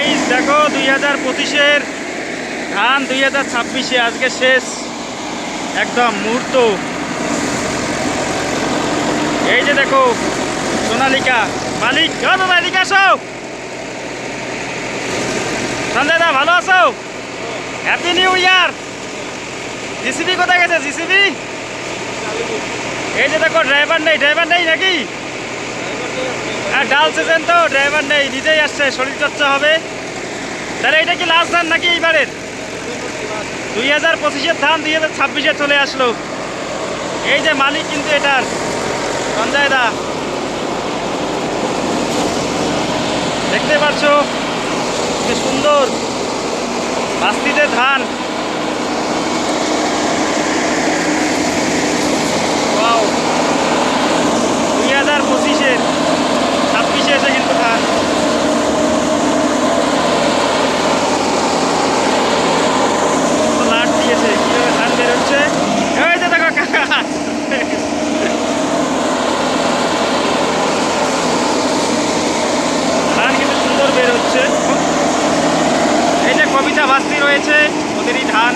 Guys দেখো দুই হাজার পঁচিশের ধান দুই হাজার ছাব্বিশে, আজকে শেষ একদম মুহূর্ত। এই যে দেখো সোনালিকা, মালিক বাবা এদিকে আসো। সঞ্জয় ভালো আছো? হ্যাপি নিউ ইয়ার জিসিবি কোথায় গেছে জিসিবি এই যে দেখো ড্রাইভার নেই ড্রাইভার নেই নাকি? হ্যাঁ ডাল সেজেন তো ড্রাইভার নেই, নিজেই আসছে, শরীর চর্চা হবে। তাহলে এটা কি লাস্ট ধান নাকি এইবারের? দুই হাজার পঁচিশের ধান, দুই হাজার ছাব্বিশে চলে আসলো। এই যে মালিক কিন্তু এটার, সঞ্জয় দা। দেখতে পাচ্ছ সুন্দর, বাস্তিতে ধান ওয়াও দুই হাজার পঁচিশের ছাব্বিশে এসে কিন্তু ধান কত লাট দিয়েছে কীভাবে ধান বেরোচ্ছে এই যে দেখো কাকা ধান কিন্তু সুন্দর বের হচ্ছে এই যে কবিতা বাস্তি রয়েছে ওদেরই ধান